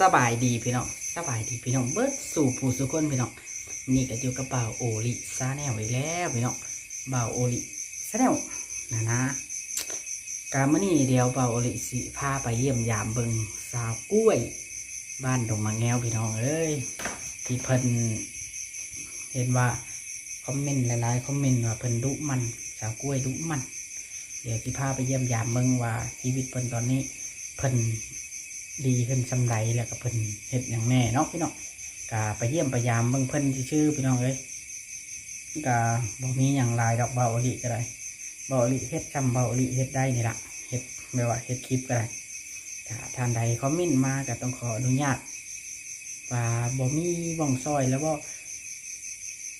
สบายดีพี่น้องสบายดีพี่น้องเบิดสู่ผู้สุคนพี่น้องนี่ก็อยู่กับบ่าโอลิซาแนลอีกแล้วพี่น้องเบาโอลิซาแนลนะนะการมื่อนี้เดียวเบาโอลิสิพาไปเยี่ยมยามเบิงสาวกล้วย บ้านดงมะแงวพี่น้องเอ้ยที่เพิ่นเห็นว่าคอมเมนต์หลายๆคอมเมนต์ว่าเพิ่นดุมันสาวกล้วยดุมัน เดี๋ยวสิพาไปเยี่ยมยามเบิงว่าชีวิตเพิ่นตอนนี้เพิ่น ดีขึ้นสำไรแล้วก็เพิ่นเฮ็ดอย่างแน่เนาะพี่น้องกาไปเยี่ยมไปยามเบิ่งเพิ่นชื่อพี่น้องเอ้ยกาบ่มีอย่างลายดอกเบาอลิก็ได้เบาอลิเฮ็ดจำเบาอลิเฮ็ดได้นี่ละเฮ็ดไม่ว่าเฮ็ดคลิปก็ได้ถ้าท่านใดคอมเมนต์มาก็ต้องขออนุญาตว่าบ่มีบ้องซอยแล้วบ่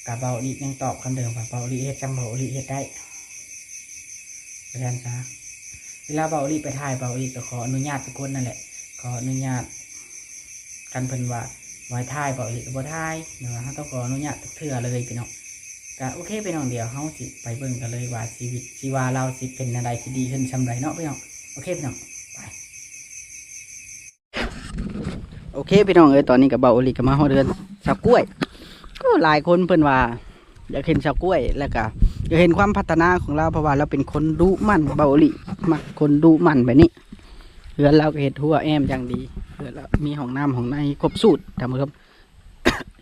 กาเบาอลิยังตอบคำเดิมว่าเบาอลิเฮ็ดจำเบาอลิเฮ็ดได้เพราะฉะนั้นซะเวลาเบาอลิไปถ่ายเบาอลิก็ขออนุญาตทุกคนนั่นแหละ ขออนุญาตกันเพิ่นว่าไว้ท่ายบ่หรือบ่ท่ายเนาะเราต้องขออนุญาตเทื่อเลยพี่น้องก็โอเคพี่น้องเดียวเฮาสิไปเบิ่งกันเลยว่าชีวิตชีวาเราสิเป็นอะไรที่ดีขึ้นชำไรเนาะพี่น้องโอเคพี่น้องไปโอเคพี่น้องเอ้ยตอนนี้กับเบาอลิก็มาฮอดเดือนชาวกล้วย ก็หลายคนเพิ่นว่าอยากเห็นชาวกล้วยแล้วก็อยากเห็นความพัฒนาของเราเพราะว่าเราเป็นคนดุมันเบาอลิมักคนดุมันแบบนี้ พื่อนเราก็เห็ดหัวแอมอย่างดี เพื่อนเรามีห้องน้ำห้องในครบสูตรทำครับ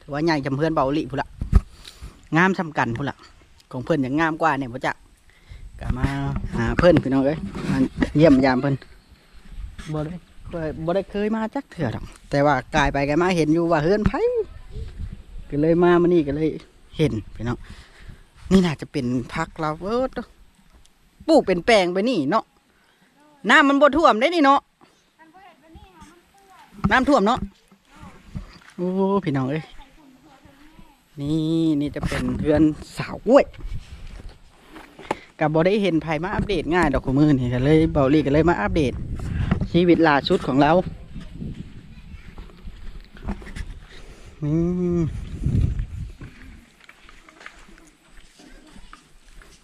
ถือว่าใหญ่จำเพื่อนเบาหลีพุ่นละงามสำกันพุ่นละของเพื่อนอย่างงามกว่าเนี่ยพ่จักก็มาหาเพื่อนพี่น้องเอ้ยมาเยี่ยมยามเพื่อนบ่ได้เคยบ่ได้เคยมาจักเถื่อหรอกแต่ว่ากลายไปกายมาเห็นอยู่ว่าเฮือนไผก็เลยมามานี่ก็เลยเห็นพี่น้องนี่น่าจะเป็นพักเราเออปลูกเป็นแปลงไปนี่เนาะน้ำมันบ่ท่วมได้นี่เนาะ น้ำท่วมเนาะโอ้พี่น้องเอ้ยนี่นี่จะเป็นเพื่อนสาวกล้วยกับบ่ได้เห็นภัยมาอัปเดตง่ายดอกขมือนี่ก็เลยเบาลีก็เลยมาอัปเดต ชีวิตล่าสุดของเราอืม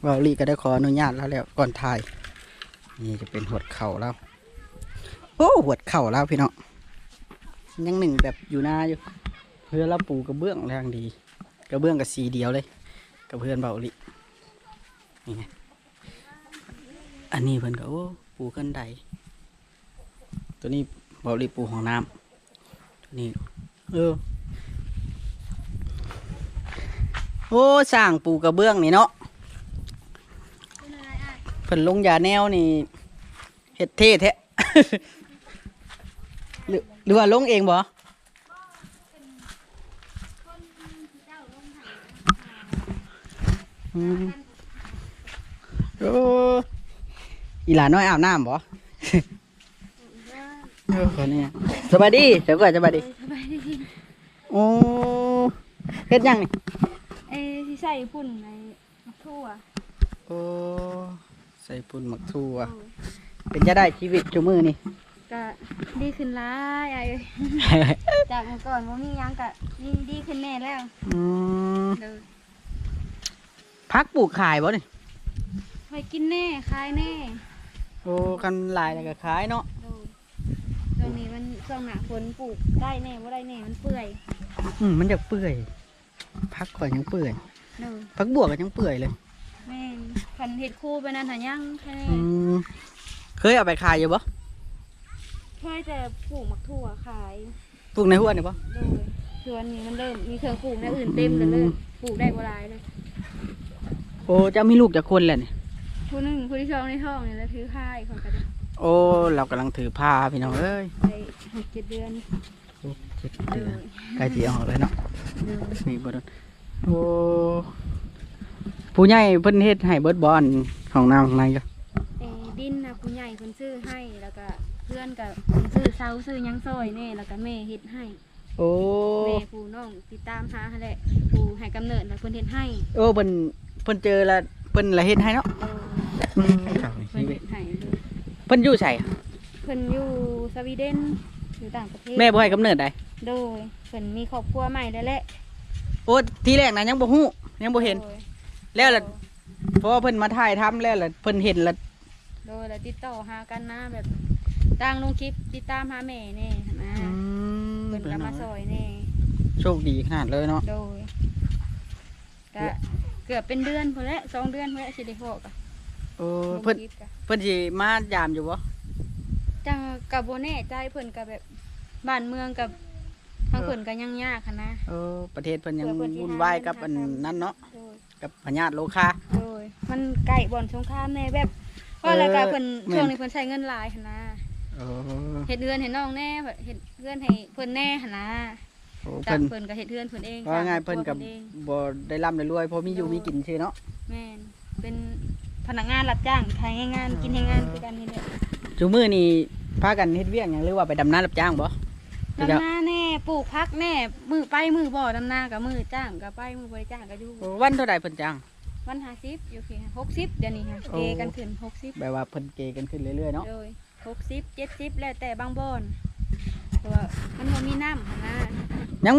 เบาลีก็ได้ขออนุญาตแล้วแล้วก่อนถ่าย นี่จะเป็นหัวเข่าแล้วโอ้หัวเข่าแล้วพี่น้อง ยังหนึ่งแบบอยู่หน้าอยู่ เพื่อนเราปูกระเบื้องแรงดี กระเบื้องกับสีเดียวเลยกับเพื่อนเบาลินี่ไงอันนี้เพื่อนก็โอ้ปูขึ้นไดตัวนี้เบาลิปูห้องน้ำตัวนี้เออโอ้สร้างปูกระเบื้องนี่เนาะเพิ่นลงยาแนวนี่เฮ็ดเท่แท้ หรือหรือว่าลงเองบ่อืมโอ้อีหลานน้อยอาบน้ำบ่เออคนนี้สบายดีเดี๋ยวก่อนสบายดีสบายดีโอ้เฮ็ดหยังนี่เอ้ที่ใส่ปุ่นในมะทั่วโอ้ใส่ปุ่นหมักทั่วเป็นจะได้ชีวิตจุมือนี่ ก็ดีขึ้นหลายไอ้จากเมื่อก่อนว่ามีหยังก็ดีดีขึ้นแน่แล้วอืมเดี๋ยวพักปลูกขายบ่นี่ไปกินแน่ขายแน่โอ้กันหลายแล้วก็ขายเนาะดูตรงนี้มันช่วงหนาฝนปลูกได้แน่ว่าได้แน่มันเปื่อยอืมมันจะเปื่อยพักก่อนยังเปื่อยเดูพักบวกก็ยังเปื่อยเลยแม่นคันเห็ดคู่ไปนั่นหายังแค่อืมเคยเอาไปขายอยู่บ่ เคยแต่ปลูกมักทั่วขายปลูกในหัวนี่บ่โดยส่วนนี้มันเริ่มมีเครื่องปลูกในอื่นเต็มเลยเลยปลูกได้บ่หลายเลยโอ้เจ้ามีลูกจากคนแหละนี่ผู้หนึ่งผู้ที่สองในท้องเนี่ยแล้วถือค่ายของกระดาษโอ้ เรากำลังถือผ้าพี่น้องเอ้ยได้หกเจ็ดเดือนหกเจ็ดเอเดืออนใกล้จะออกเลยเนาะเดินนี่บ่โดนโอ้ผู้ใหญ่เพิ่นเฮ็ดให้เบิดบอนของน้ำของในจ้ะเออดินนะผู้ใหญ่คนซื้อให้แล้วก็เพื่อนกับคนซื้อเซาซื้อหยังซอยแน่แล้วก็แม่เฮ็ดให้โอ้แม่ผู้น้องติดตามหาหั่นแหละผู้ให้กำเนิดแล้วเพิ่นเฮ็ดให้โอ้เพิ่นเพิ่นเจอแล้วเพิ่นละเฮ็ดให้เนาะเอออืมเพิ่นเฮ็ดให้เพิ่นอยู่ไสเพิ่นอยู่สวีเดนอยู่ต่างประเทศแม่บ่ให้กำเนิดได้โดยเพิ่นมีครอบครัวใหม่แล้วแหละโอ้ทีแรกนะยังบ่ฮู้ยังบ่เห็น โดยแล้วล่ะเพราะว่าเพิ่นมาถ่ายทำแล้วล่ะเพิ่นเห็นแล้วโดยแล้วติดต่อหากันนะแบบ จ้างลงคลิปติดตามหาแม่แน่นะอืมพิ่นก็มาซอยแน่โชคดีขนาดเลยเนาะ โดยก็เกือบเป็นเดือนพอแล้วสองเดือนพอแล้วสิได้พอกะเออเพิ่นบ่คิดกะเพิ่นสิมายามอยู่บ่จังกับโบแน่ใจเพิ่นกับแบบบ้านเมืองกับทางเพิ่นก็ยังยากหั้นนะ เออ ประเทศเพิ่นยังเผื่อเพิ่นสิวุ่นหาวายเงินกับอันหาทำนั้นเนาะโดยกับพญาติโลคา โดยมันใกล้บ่อนสงครามแน่แบบว่าแล้วก็เพิ่นแม่น ช่วงนี้เพิ่นใช้เงินหลายหั้นนะ เออเฮ็ดเรือนให้น้องแน่เฮ็ดเรือนให้เพิ่นแน่หั้นนะโอ้จาเพิ่กนเพิ่นก็เฮ็ดเรือนเพิ่นเองว่าง่ายสร้เพิ่นกับครัวเอง บ่ได้ร่ำได้รวยเพราะมีอยู่มีกินซื่อเนาะแม่นเป็นพนักงานรับจ้างขายให้งานกินให้งานคือกันนี่แหละจุมื้อนี่พากันเฮ็ดเวียกหยังหรือว่าไปดำนารับจ้างบ่ดำนาแน่ปลูกพักแน่มือไปมือบ่ดำนากับมือจ้างกับไปมือบ่ได้จ้างก็อยู่โอ้วันเท่าใดเพิ่นจ้าง วันห้าสิบอยู่ที่หกสิบเดี๋ยวนี้ค่ะโอ้ เกกันขึ้นหกสิบแบบว่าเพิ่นเกกันขึ้นเรื่อยๆเนาะเลย หกสิบเจ็ดสิบแล้วแต่บางบ่อนเพราะว่ามันบ่มีน้ำหั้นนะยัง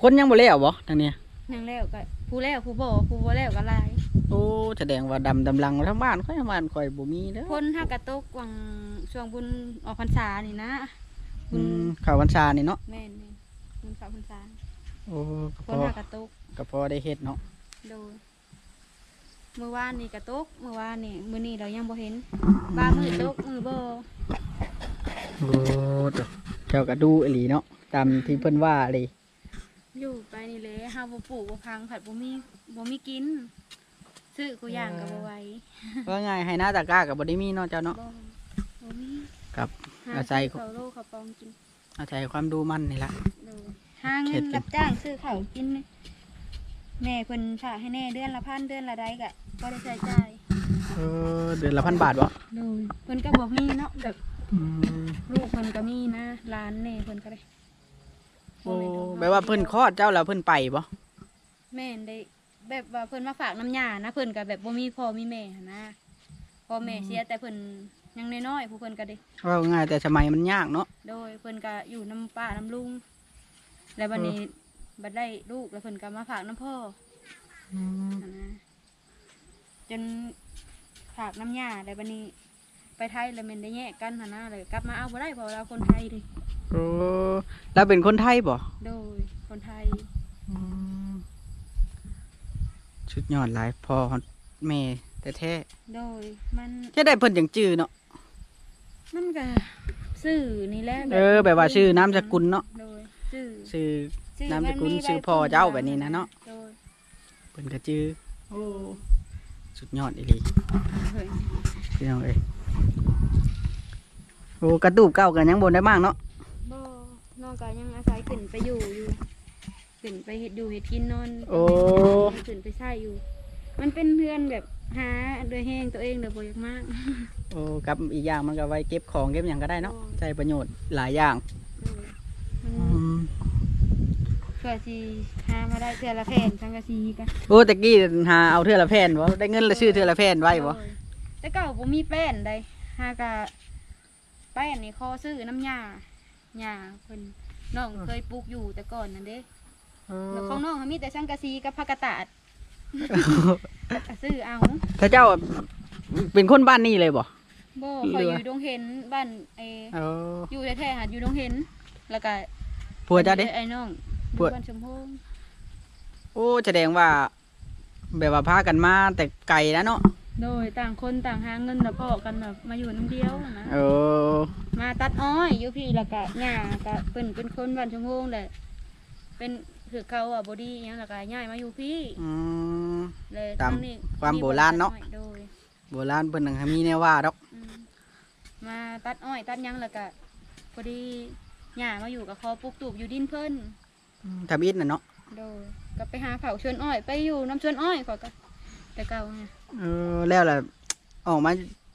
คนยังบ่แล้วบ่ทางเนี้ยนั่งแล้วก็ผู้แล้วผู้บ่ผู้บ่แล้วก็หลาย โอ้แสดงว่าดำดำลังทั้งบ้านค่อยบ้านค่อยบ่มีเด้อคนถ้ากระตกวังช่วงบุญออกพรรษานี่นะบุอืญมข้าววันชานี่เนาะแม่นแม่นบุญเข้าพรรษาโอ้ก็คพนอถ้ากระตกก็พอได้เฮ็ดเนาะโดยเมื่อวานนี่กระตกเมื่อวานนี่มื้อนี้เรายังบ่เห็นบางมือตกมือบ่โอ้ตวเจ้าก็ดูอีหลีเนาะตามที่เพิ่นว่าเลยอยู่ไปนี่เลยเฮาบ่ปลูกบ่พังผัดบ่มีบ่มีกินซื้อกูอย่างก็บ่ไหวว่าไงให้หน้าตากร้าก็บ่ได้มีเนาะเจ้าเนาะบ่บ่มีครับหอาศัยข้าวโลข้าวปองกินอาศัยความดูมันนี่ล่ะโดยหาเงิเฮ็นดกินรับจ้างซื้อข้าวกินนี่ แม่เพิ่นฝากให้แน่เดือนละพันเดือนละใดก็บ่ได้ใช้จ่ายเออเดือนละพันบาทบ่โดยเพิ่นก็บ่มีเนาะแบบอืมลูกเพิ่นก็มีนะร้านแน่เพิ่นก็ได้โอ้บ่ม่นทุกแปลว่าเพิ่นคลอดเจ้าแล้วเพิ่นไปบ่แม่นได้แบบว่าเพิ่นมาฝากน้ำยานะเพิ่นก็แบบบ่มีพ่อมีแม่หั้นนะพ่อแม่เสียแต่เพิ่นยังน้อยๆผู้เพิ่นก็ได้ว่าง่ายแต่สมัยมันยากเนาะ โดยเพิ่นก็อยู่น้ำป้าน้ำลุง แล้วบัดนี้ บัดได้ลูกแล้วเพิ่นก็มาฝากน้ำพ่อหั้นนะจนฝากน้ำยาแล้วบัดนี้ ไปไทยแล้วแมันได้แยกกันหันนะเลยกลับมาเอาบ่ได้เพราะเราคนไทยดิโอ้แล้วเป็นคนไทยบ่โดยคนไทยชุดยอดหลายพ่อแม่แท้โดยมันๆจะได้เพิ่นจังจื้อเนาะ มันก็ชื่อนี่แหละเออแบบว่าชื่อนามสกุลเนาะ โดย ชื่อชื่อชื่อนามสกุลนชื่อพ่อเจ้าแบบนี้นะเนาะโดยเพิ่นก็จื้อโอ้สุดยอดอีหลีเฮ้ยพี่น้องเอ้ยโอ้กระตูบเก่ากันยังบนได้มากเนาะบ่น้องก็ยังอาศัยขึ้นไปอยู่อยู่ขึ้นไปเฮ็ดอยู่เฮ็ดกินนอนโอ้ขึ้นไปใช้อยู่ มันเป็นเพื่อนแบบหาโดยแห้งตัวเองเด้อบ่อยากมากโอ้กับอีกอย่างมันก็ไว้เก็บของเก็บอย่างก็ได้เนาะโอ้ใช้ประโยชน์หลายอย่าง เออมันเพื่อสิหามาได้เทื่อละแผ่นสังกะสีกันโอ้ตะกี้หาเอาเทือละแผ่นวะได้เงินละซื้อเทือละแผ่นไว้บ่โดยแต่เก่าบ่มีแป้นใดหากะแป้นนี่ขอซื้อน้ำยาหญ้าเพิ่นน้องเคยปลูกอยู่แต่ก่อนนั่นเด้แล้วของน้องเขามีแต่สังกะสีกับผักกาดตาดก็ซื้อเอาถ้าเจ้าเป็นคนบ้านนี่เลยบ่บ่คอยอยู่ดงเห็นบ้านเอเอออยู่แท้ๆหาดอยู่ดงเห็นแล้วก็ผัวเจ้าเด้ไอ้น้อง ผัวบ้านชมพูโอ้แสดงว่า แบบว่าพากันมาแต่ไกลแล้วเนาะโดยต่างคนต่างหาเงินแล้วก็กันแบบมาอยู่น้ำเดียวนะ เออมาตัดอ้อยอยู่พี่แล้วก็หญ้าก็เป็นเป็นคนบ้านชมพูแหละเป็นถือเขาอะบอดี้ยังแล้วก็ย้ายมาอยู่พี่อืม เลยตามทงนี้ความโบราณเนาะ โดยโบราณเพิ่นนังมีแนวว่าดอก อืมมาตัดอ้อยตัดหยังแล้วก็พอดีหญ้ามาอยู่กับคอปลูกตูบอยู่ดินเพิ่น ทำอิฐน่ะเนาะโดยก็ไปหาเผาชวนอ้อย ไปอยู่น้ำชวนอ้อยขอยก็แต่เก่าไงเออแล้วล่ะออกมา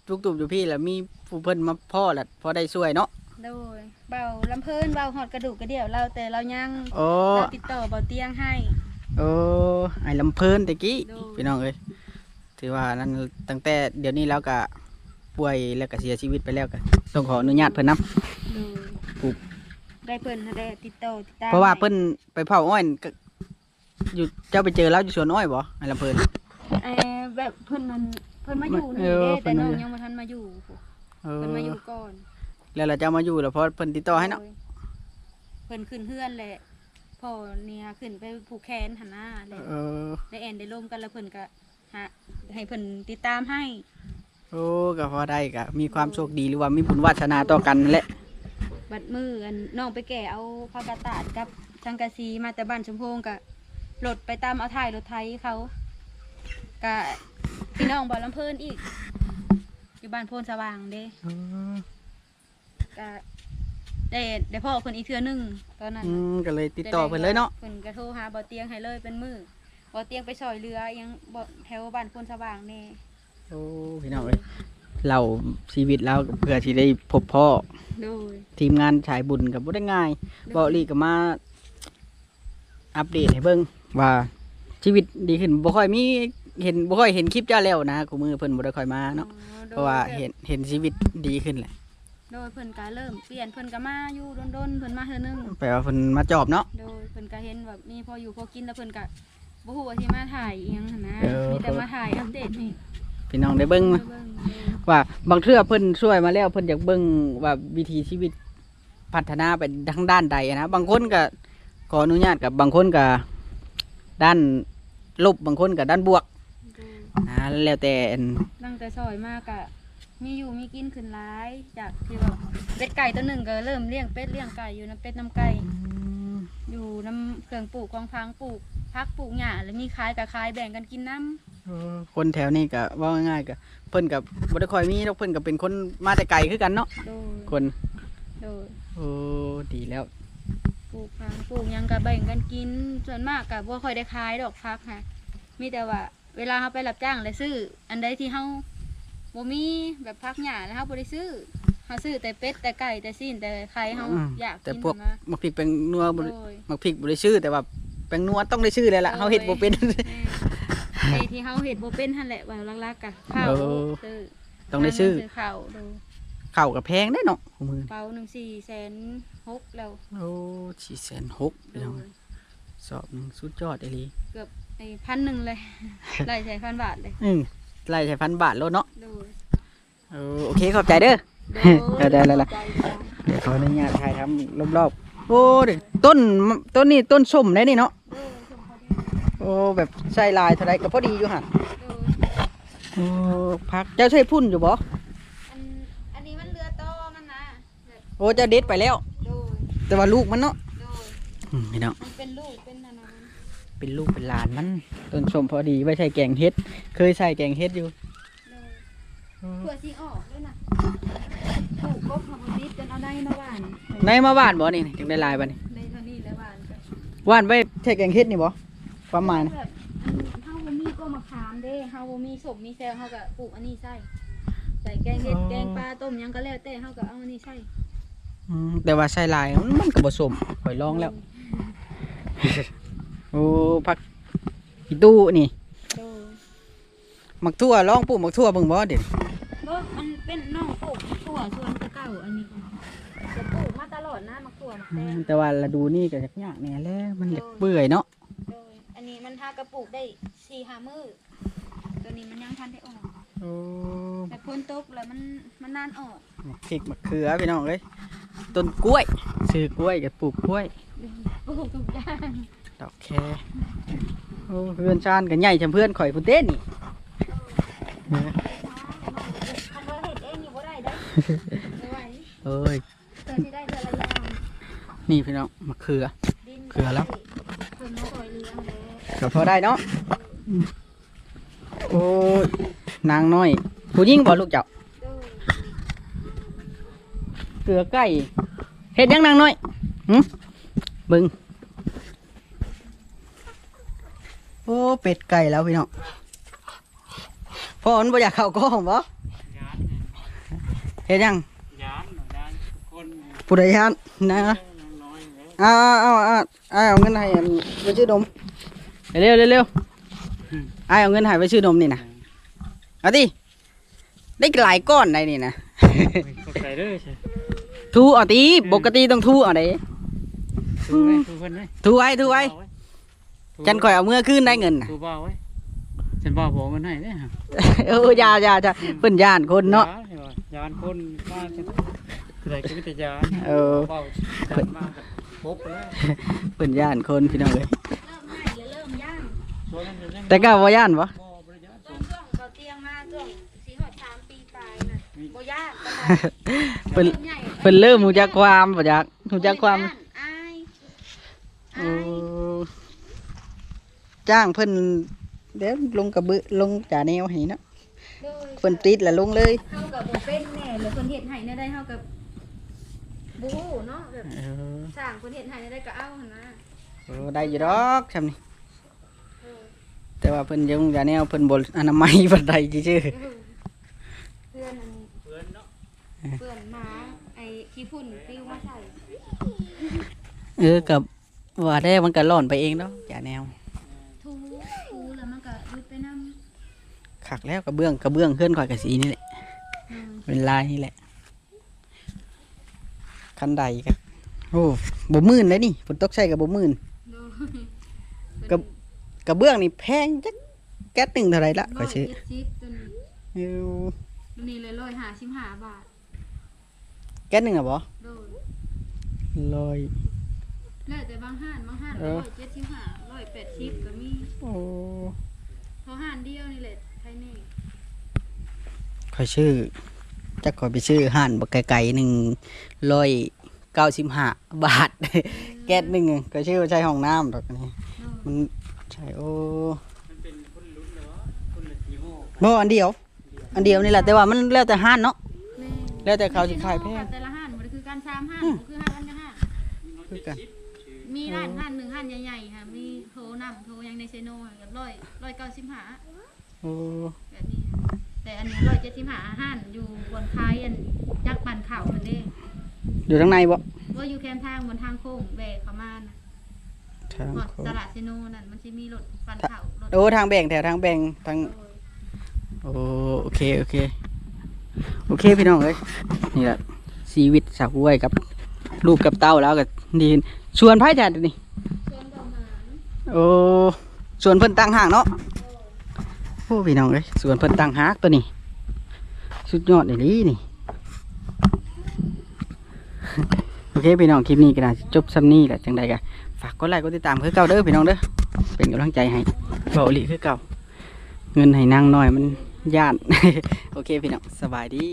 ทุกตุบอยู่พี่แล้วมีผู้เพิ่นมาพ่อล่ะพอได้ช่วยเนาะโดยเบาลำเพิ่นเบาหอดกระดูกกระเดี่ยวเราแต่เรายังโอ้เราติดต่อเบาเตียงให้โอ้ไอ้ลำเพิ่นตะกี้ดูพี่น้องเอ้ยถือว่านั้นตั้งแต่เดี๋ยวนี้แล้วก็ป่วยแล้วก็เสียชีวิตไปแล้วก็ต้องขออนุญาตเพิ่นนํโดยปลูก ได้เพิ่นได้ติดต่อติดตามเพราะว่าให้เพิ่นไปเผาอ้อยก็อยู่เจ้าไปเจอแล้วอยู่สวนอ้อยบ่ไอ้ลำเพิ่น เอ่อแบบเพิ่นนั่นเพิ่นมาอยู่นี่เออเด้เพิ่แต่นน้มา องอยู่ยังบ่ทันมาอยู่เอเพิ่นมาอยู่อก่อนแล้วเราจะมาอยู่แล้วเพราะเพิ่นติดต่อให้เนาะโดยเพิ่นขึ้นเฮือนแหละพ่อเนี่ยขึ้นไปผูกแขนหันหน้าเลยเออได้แอนได้ร่วมกันแล้วเพิ่นก็หาให้เพิ่นติดตามให้ โอ้ก็พอได้ก็มีความโชคดีหรือว่ามีบุญวาสนาต่อกันนั่นแหละ บัดมืออันน้องไปแก่เอาผ้ากระตาดกับสังกะสีมาแต่บ้านชมพงก็หลดไปตามเอาถ่ายรถไทยเขาก็พี่น้องบ่อลำเพิ่นอีก อยู่บ้านโพนสว่างเด้เออก็ได้ได้พ่อเพิ่นอีกเทื่อหนึงตอนนั้น อืน่ะมก็เลยติดต่อเพิ่นเลยเนาะเพิ่นก็โทรหาบ่อเตียงให้เลยเป็นมือบ่อเตียงไปซอยเรือยังบ่แถวบ้านโพนสว่างแน่โอ้พี่น้องเอ้ย เราชีวิตเราเพื่อที่ได้พบพ่อ โดย ทีมงานฉายบุญกับบ่ได้ง่ายบอลีก็มา อัปเดตให้เบิ่งว่าชีวิตดีขึ้นบ่ค่อยมีเห็นบ่ค่อยเห็นคลิปจ้าแล้วนะกูมือเพิ่นบ่ได้ค่อยมาเนาะอ๋อโดยเพราะว่าเห็นเห็นชีวิตดีขึ้นแหละโดยเพิ่นก็เริ่มเปลี่ยนเพิ่นก็มาอยู่ดนๆเพิ่นมาเทื่อนึงแปลว่าเพิ่นมาจอบเนาะโดยเพิ่นก็เห็นแบบมีพออยู่พอกินแล้วเพิ่นก็บ่ฮู้ว่าสิมาถ่ายอีหยังหันนะเออมีแต่มาถ่ายอัปเดตให้ พี่น้องได้เบิ่งเบิ่มางเบิ่งว่าบางเทื่อเพิ่นช่วยมาแล้วเพิ่นอยากเบิ่งว่าวิถีชีวิตพัฒนาไปทางด้านใดนะบางคนก็ขออนุญาตกับบางคนก็ด้านลบบางคนก็ด้านบวกโดยนะแล้วแต่อันตั้งแต่ซอยมากอะมีอยู่มีกินขึ้นหลายจากที่แบบเป็ดไก่ตัวหนึ่งก็เริ่มเลี้ยงเป็ดเลี้ยงไก่อยู่น้ำเป็ดน้ำไก่อยู่น้ำเครื่องปลูกของพังปลูกพักปลูกหญ้าแล้วมีขายกับขายแบ่งกันกินน้ คนแถวนี้ก็ว่าง่ายๆก็เพิ่นกับบ่ได้ค่อยมีดอกเพิ่นก็เป็นคนมาแต่ไกลคือกันเนาะำโดยคนโดยโอ้ดีแล้วปลูกพังปลูกหยังก็แบ่งกันกินส่วนมากกับว่าค่อยได้ขายดอกพักค่ะมีแต่ว่า เวลาเขาไปรับจ้างเลยซื้อ อันใดที่เขาบ่มีแบบพักหญ้าแล้วเขาบ่ได้ซื้อเขาซื้อแต่เป็ดแต่ไก่แต่สิ้นแต่ไข่เขาอืมอยากแต่กินพวกมามักพริกแป้งนัวบ่ได้โดยมักพริกบ่ได้ชื่อแต่ว่าแป้งนัวต้องได้ชื่อเลยล่ะโอ้ยเฮาเฮ็ดบ่เป็น แม่ ไอ้ที่เขาเห็ดโบเป็นหั่นแหละว่าลักๆกะข้าวเออซื้อต้องได้ชื่อข้าวดูข้าวกับแพงได้เนาะคู่มือเปาหนึ่งสี่แสนหกแล้วโอ้4,600พี่โดน้องยสอบหนึงสุดยอดอีหลีเกือบไอ้พันหนึ่งเลย ไล่ใส่พันบาทเลยอืมไล่ใช้พันบาทโลดเนาะโดยเออโอเคขอบใจเด้อโดยได้ได้ได้ ใจจ้ะเดี๋ยวขออนุญาตถ่ายทำรอบๆโอ้เด็ต้นต้นนี้ต้นส้มได้นี่เนาะโดยชมพอดี โอ้แบบใส่ลายเท่าไรก็พอดีอยู่หั่นโดยโอ้พักเจ้าใช่พุ่นอยู่บ่อันอันนี้มันเรือต่อมันนะแบบโอ้เจ้าเด็ดไปแล้ว โดยแต่ว่าลูกมันเนาะโดยอืมพี่น้อง มันเป็นลูกเป็นนานามันเป็นลูกเป็นหลานมันต้นส้มพอดีไว้ใส่แกงเฮ็ด เคยใส่แกงเฮ็ดอยู่โดยเพื่อที่ออกด้วยนะปลูกกบของมันนิดจนเอาได้มาหวานในมาบ้านบ่นี่จึงได้ลายบ่นี่ในเท่านี้แล้วหวานก็ ว่านไว้ใส่แกงเฮ็ดนี่บ่ ความหมายนะแบบเฮาบ่มีก็มะขามเด้เฮาบ่มีสมมีแซวเฮาก็ปลูกอันนี้ใส่ใส่แกงเห็ดแกงปลาต้มหยังก็แล้วแต่เฮาก็เอาอันนี้ใส่อืมแต่ว่าใส่ลายมันมันก็บ่สมข่อยลองแล้ว โอ้พักอีตู้นี่โดมักทั่วลองปลูกมักทั่วเบิ่งบ่เด็ดบ่มันเป็นน้องปลูกถั่วสวนตะเก่าอันนี้จะปลูกมาตลอดนะมักถั่วมักแตงแต่ว่าฤดูนี่ก็ยากแน่แล้วมันอยากเปื่อยเนาะโดยอั นนี้มันหากระปลูกได้4-5มื้อตัวนี้มันยังทันได้ออกโอ้แต่พ้นตกแล้วมันมันนานออกมักพริกมักเขือพี่น้องเอ้ยต้นกล้วยซื้อกล้วยก็ปลูกกล้วยปลูกทุกอย่างดอกแคโอ้เพื่อนชานกันใหญ่จำเพื่อนข่อยพุ่นเต้นนี่คันว่าเฮ็ดเองอยู่บ่ได้เด้อไม่ไหวเอ้ยเธอที่ได้เธอละอย่างนี่พี่น้องมะเขือ ดินเกลือแล้วเพิ่นมาคอยเลี้ยงเลย ก็พอได้เนาะอืมโอ้ยนางน้อย ผู้หญิงบ่ลูกเจ้าโดยเกลือไก่เฮ็ดหยังนางน้อยหึเบึงโอ้เป็ดไก่แล้วพี่น้องพ่อมันบ่อยากเข้ากล้องบ่เฮ็ดหยังยานยานคนผู้ใดยานนะน้อยเลยเอาเอาเอาเอาเอาเงินให้อันไปซื้อนม เร็วเร็วเร็วเอาเอาเงินให้ไปซื้อนมนี่นะเอาดิได้หลายก้อนได้นี่นะเข้าใจเด้อใช่ทูเอาตีปกติต้องทูเอาได้ทูไว้ทูเพิ่นไว้ทูไว้ทูไว้จันข่อยเอาเมื่อคืนได้เงินน่ะทูบ่าวไว้ฉันบ่าวบอกเงินให้เด้อเอออยาอยาจะเพิ่นย่านคนเนาะดี๋ยวยานคนมากจังไรก็ไม่แต่ยานเออเบาจานมากกับปุ๊บไปแล้วเพิ่นย่านคนพี่น้องเอ้ย แต่ก็บ่ย่านบ่บ่บริยานช่วงช่วงเขาเตียงมาช่วงสี่หอดสามปีตายน่ะบ่ย่านปานใดเพิ่นริ่มใหญ่เพิ่นเริ่มรู้จักความบ่จักรู้จักความอายโอ้อายจ้างเพิ่นเดี๋ยวลงกระบือลงจ่าแนวให้เนาะโดยเพิ่นติดแล้วลงเลยเฮากับบ่เป็นแน่หรือเพิ่นเฮ็ดให้แน่ได้เฮากับบ่ฮู้เนาะแบบเออสร้างเพิ่นเฮ็ดให้แน่ได้ก็เอาหั่นนะโอ้ได้อยู่ดอกซำนี่เออ แต่ว่าเพิ่นยังจ่าแนวเพิ่นบ่อนามัยบ่ได้ซื่อเออเพื่อนอันเพื่อนเนาะเพื่อนหมาไอ้ขี้ฝุ่นปิ้วมาใส่ๆเออกับว่าได้มันก็ร้อนไปเองเนาะจ่าแนวทูทูแล้วมันก็รุดไปนำคักแล้วกระเบื้องกระเบื้องเฮือนข่อยก็สีนี่แหละเป็นลายนี่แหละ คันใดครับโอ้บ่มื่นเลยนี่ฝนตกใส่กับบ่มื่นโดยกระก ระเบื้องนี่แพงจักแก๊สหนึ่งเท่าไหรละข่อยซื้อร้ยเจ็ดสิบตัวนี้เอาตัวนี้เลยร้อยห้าสิบห้าบาทแก๊สหนึ่งอะบ่โดยลอยแล้วแต่บางห้านบางห้านเอร้ออยเจ็ดสิบห้าร้อยแปดสิบก็มีโอ้เพราะห้านเดียวนี่แหละไทยนี่ข่อยชื่อจักข่อยไปชื่อห่านบักไก่ๆหนึ่งร้อยเก้าสิบห้าบาท แก๊สหนึ่งก็ชื่อว่าใช้ห้องน้ำดอกนี่โดยมันใช่ โอ้มันเป็นคนลุ้นเลยวะคนละยี่ห้อบ่อันเดียว อันเดียวนี่แหละแต่ว่ามันแล้วแต่ห้านเนาะแม่แล้วแต่เขาสิขายแพงแต่ละห้านมันคือการชามห้านอืมบ่คือห้านอันจะห้านคือกันมีร้านห้านหนึ่งห้านใหญ่ๆค่ะมีโทรนำโทรยังในเซโนกับร้อยร้อยเก้าสิบห้าโอ้แบบนี้ค่ะแต่อันนี้ร้อยเจ็ดสิบห้าห้านอยู่บนท้ายอันยักษ์ปันเข่านั่นเองอยู่ทางในบ่ว่าอยู่แคมทางบนทางโค้งแบกเขามานะ ทางหอดโค้ตงลาดเซโนนั่นมันจะมีรถปันเข่ารถโอ้ทางแบ่งแถวทางแบ่งทางโอ้ยโอ้โอเคโอเค โอเคพี่น้องเอ้ยนี่แหละชีวิตสาวกล้วยกับลูกกับเต้าแล้วก็ดีชวนไพ่จัดนี่ส่วนประมาณโอ้ส่วนเพิ่นตั้งห่างเนาะโอ้พี่น้องเอ้ยส่วนเพิ่นตั้งหากตัวนี้สุดยอดเลยนี่โอเคพี่น้องคลิปนี้ก็น่าจะจบซ้ำนี้แหละจังใดกะ ฝากกดไลค์กดติดตามคือเก่าเด้อพี่น้องเด้อเป็นกำลังใจให้เบาหลีคือเก่า เงินให้นางน้อยมันย่าน โอเคพี่น้องสบายดี